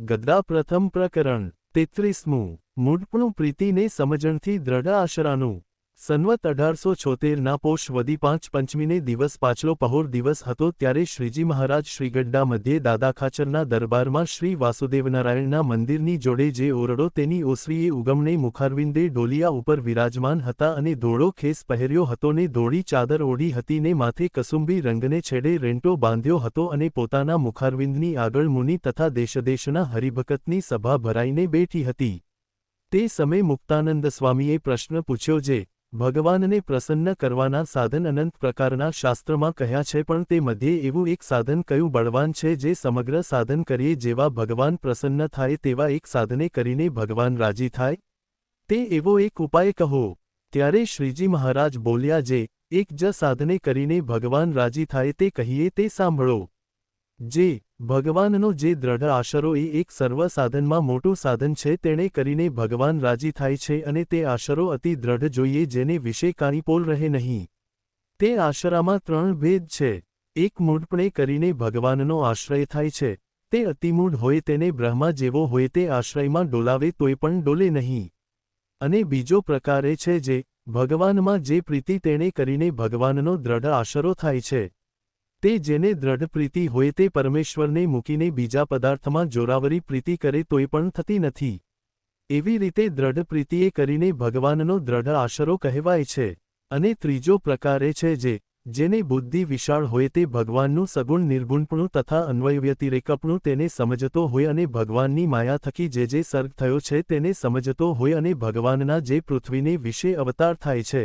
ગદ્દા પ્રથમ પ્રકરણ તેત્રીસમું. મૂળપણું પ્રીતિને સમજણથી દ્રઢ આશરાનું. સન્વત અઢારસો છોતેરના પોષ વદી પાંચ પંચમીને દિવસ પાછલો પહોર દિવસ હતો ત્યારે શ્રીજી મહારાજ શ્રીગડ્ડા મધ્યે દાદા ખાચરના દરબારમાં શ્રી વાસુદેવનારાયણના મંદિરની જોડે જે ઓરડો તેની ઓસરીએ ઉગમણે મુખારવિંદે ડોલિયા ઉપર વિરાજમાન હતા અને ધોળો ખેસ પહેર્યો હતો ને ધોળી ચાદર ઓઢી હતી ને માથે કસુંબી રંગને છેડે રેંટો બાંધ્યો હતો અને પોતાના મુખારવિંદની આગળ મુનિ તથા દેશદેશના હરિભકતની સભા ભરાઈને બેઠી હતી. તે સમયે મુક્તાનંદ સ્વામીએ પ્રશ્ન પૂછ્યો, જે ભગવાનને પ્રસન્ન કરવાના સાધન અનંત પ્રકારના શાસ્ત્રમાં કહ્યા છે, પણ તે મધ્યે એવું એક સાધન કયું બળવાન છે જે સમગ્ર સાધન કરીએ જેવા ભગવાન પ્રસન્ન થાય તેવા એક સાધને કરીને ભગવાન રાજી થાય? તે એવો એક ઉપાય કહો. ત્યારે શ્રીજી મહારાજ બોલ્યા, જે એક જ સાધને કરીને ભગવાન રાજી થાય તે કહીએ તે સાંભળો. જે ભગવાનનો જે દ્રઢ આશરો એ એક સર્વ સાધનમાં મોટું સાધન છે, તેણે કરીને ભગવાન રાજી થાય છે અને તે આશરો અતિ દ્રઢ જોઈએ જેને વિશે કાંઈ પોલ રહે નહીં. તે આશરામાં ત્રણ ભેદ છે. એક મૂળપણે કરીને ભગવાનનો આશ્રય થાય છે. તે અતિમૂઢ હોય તેને બ્રહ્મા જેવો હોય તે આશ્રયમાં ડોલાવે તોય પણ ડોલે નહીં. અને બીજો પ્રકાર એ છે જે ભગવાનમાં જે પ્રીતિ તેણે કરીને ભગવાનનો દ્રઢ આશરો થાય છે. તે જેને દ્રઢ પ્રીતિ હોય તે પરમેશ્વરને મૂકીને બીજા પદાર્થમાં જોરાવરી પ્રીતિ કરે તોય પણ થતી નથી. એવી રીતે દ્રઢ પ્રીતિએ કરીને ભગવાનનો દ્રઢ આશરો કહેવાય છે અને ત્રીજો પ્રકાર છે જે, જેને બુદ્ધિ વિશાળ હોય તે ભગવાનનું સગુણ નિર્ગુણપણું તથા અન્વયવ્યતિરેકપણું તેને સમજતો હોય અને ભગવાનની માયા થકી જે જે સર્ગ થયો છે તેને સમજતો હોય અને ભગવાનના જે પૃથ્વીને વિશે અવતાર થાય છે.